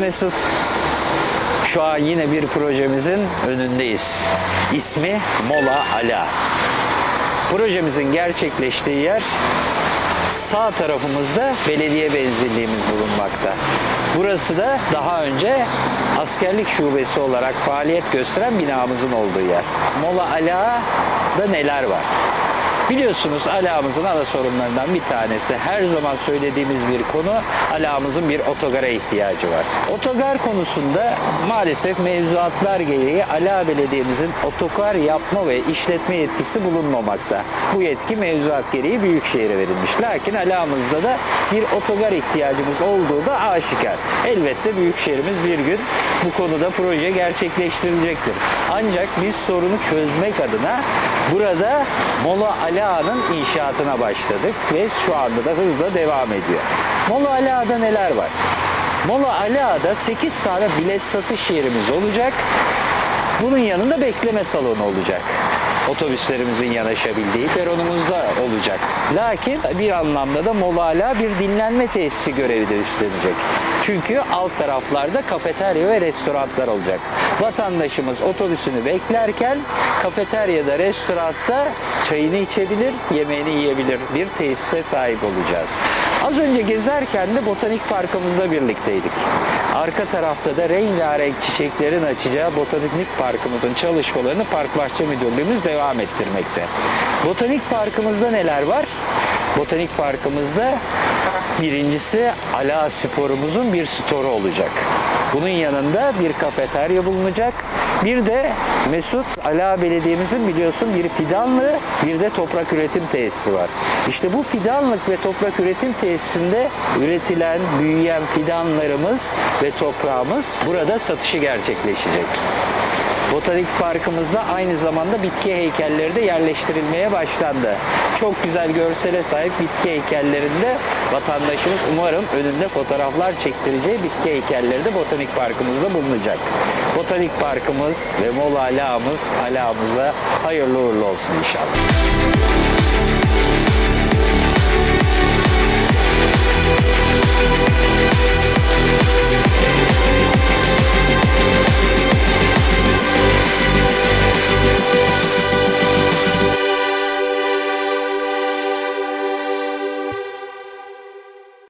Mesut. Şu an yine bir projemizin önündeyiz. İsmi Mola Ala. Projemizin gerçekleştiği yer sağ tarafımızda belediye benzirliğimiz bulunmakta. Burası da daha önce askerlik şubesi olarak faaliyet gösteren binamızın olduğu yer. Mola Ala'da neler var? Biliyorsunuz alağımızın ana sorunlarından bir tanesi her zaman söylediğimiz bir konu alağımızın bir otogara ihtiyacı var. Otogar konusunda maalesef mevzuatlar gereği ala belediyemizin otogar yapma ve işletme yetkisi bulunmamakta. Bu yetki mevzuat gereği Büyükşehir'e verilmiş. Lakin alağımızda da bir otogar ihtiyacımız olduğu da aşikar. Elbette Büyükşehir'imiz bir gün bu konuda proje gerçekleştirilecektir. Ancak biz sorunu çözmek adına burada Mola Ala'nın inşaatına başladık ve şu anda da hızla devam ediyor. Mola Ala'da neler var? Mola Ala'da 8 tane bilet satış yerimiz olacak. Bunun yanında bekleme salonu olacak. Otobüslerimizin yanaşabildiği peronumuzda olacak. Lakin bir anlamda da Mola Ala bir dinlenme tesisi görevi de üstlenecek. Çünkü alt taraflarda kafeterya ve restoranlar olacak. Vatandaşımız otobüsünü beklerken kafeteryada, restoranda çayını içebilir, yemeğini yiyebilir bir tesise sahip olacağız. Az önce gezerken de botanik parkımızda birlikteydik. Arka tarafta da rengarenk çiçeklerin açacağı botanik parkımızın çalışmalarını Park Bahçe Müdürlüğümüz devam ettirmekte. Botanik parkımızda neler var? Botanik parkımızda birincisi Ala Spor'umuzun bir storu olacak. Bunun yanında bir kafeterya bulunacak. Bir de Mesut Ala Belediye'mizin biliyorsun bir fidanlı bir de toprak üretim tesisi var. İşte bu fidanlık ve toprak üretim tesisinde üretilen, büyüyen fidanlarımız ve toprağımız burada satışı gerçekleşecek. Botanik Parkımızda aynı zamanda bitki heykelleri de yerleştirilmeye başlandı. Çok güzel görsele sahip bitki heykellerinde vatandaşımız umarım önünde fotoğraflar çektireceği bitki heykelleri de Botanik Parkımızda bulunacak. Botanik Parkımız ve Mola Ala'mız Ala'mıza hayırlı uğurlu olsun inşallah.